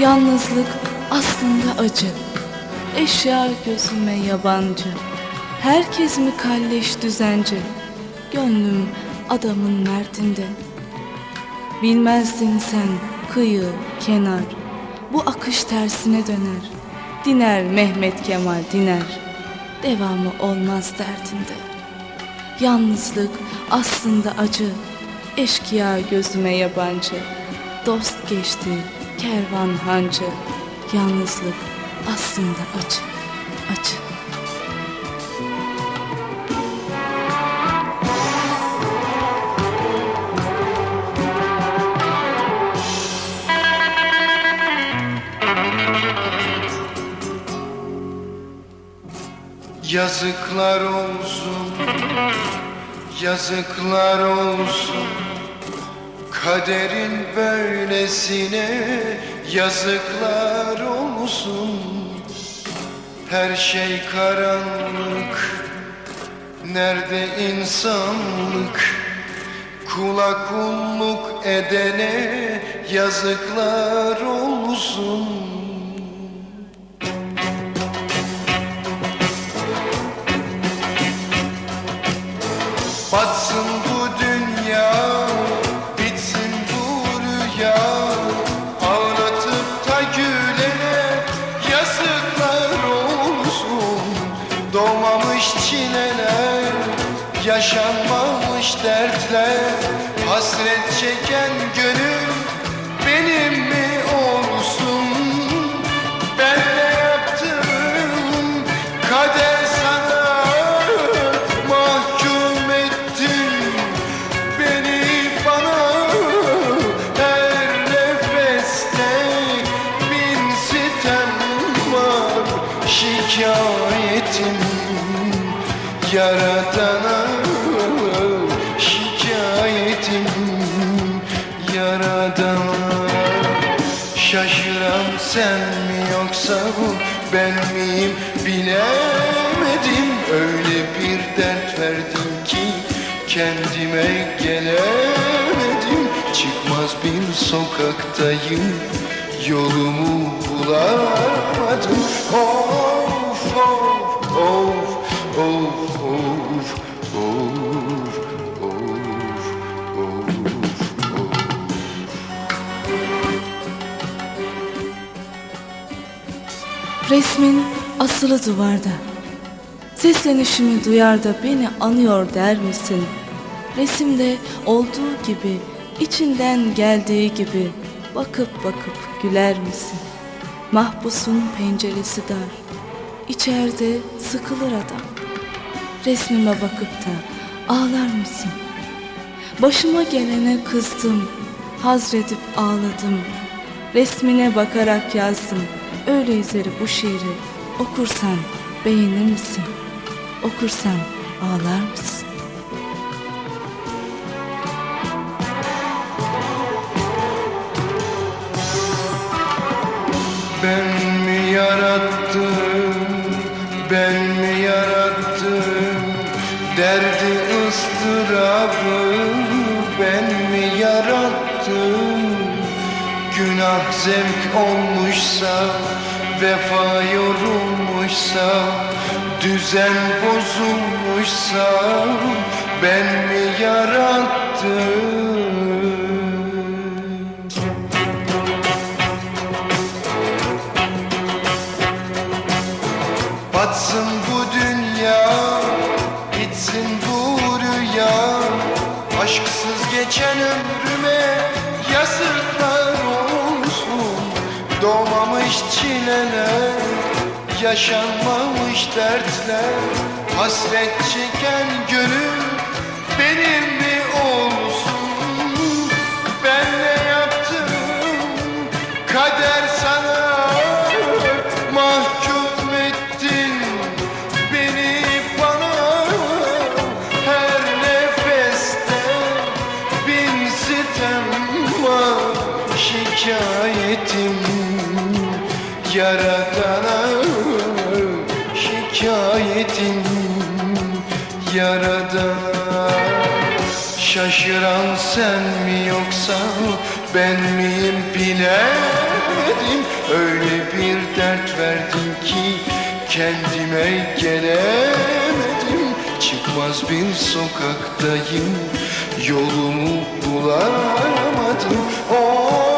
Yalnızlık aslında acı. Eşya gözüme yabancı. Herkes mi kalleş düzenci? Gönlüm adamın mertinde. Bilmezdin sen kıyı, kenar. Bu akış tersine döner. Diner Mehmet Kemal diner. Devamı olmaz derdinde. Yalnızlık aslında acı. Eşkıya gözüme yabancı. Dost geçti kervan hancı. Yalnızlık aslında acı, acı. Yazıklar olsun, yazıklar olsun Kaderin böylesine yazıklar olsun. Her şey karanlık, nerede insanlık? Kula kulluk edene yazıklar olsun çileler, yaşanmamış dertler Hasret çeken gönül benim mi olsun? Ben ne yaptım? Kader sana mahkum ettin Beni bana her nefeste bin sitem var Şikayetim yaradana Şikayetim yaradana Şaşıran sen mi yoksa bu ben miyim bilemedim. Öyle bir dert verdin ki kendime gelemedim. Çıkmaz bir sokaktayım yolumu bulamadım. Of of of of of of of of of Resmin asılı duvarda. Seslenişimi duyar da beni anıyor der misin? Resimde olduğu gibi, içinden geldiği gibi bakıp bakıp güler misin? Mahpusun penceresi dar. İçeride sıkılır adam. Resmime bakıp da ağlar mısın? Başıma gelene kızdım, hazredip ağladım. Resmine bakarak yazdım, öyle üzeri bu şiiri. Okursan beğenir misin? Okursan ağlar mısın? Ben mi yarattım, yarattım Günah zevk olmuşsa, vefa yorulmuşsa Düzen bozulmuşsa ben mi yarattım ömrüme yazıklar olsun. Doğmamış çileler, yaşanmamış dertler. Hasret çeken gönül benim mi olsun şikayetim yaradana şikayetim yaradana. Şaşıran sen mi yoksa ben miyim bilemedim. Öyle bir dert verdim ki kendime gelemedim. Çıkmaz bir sokaktayım Yolumu bulamadım. Of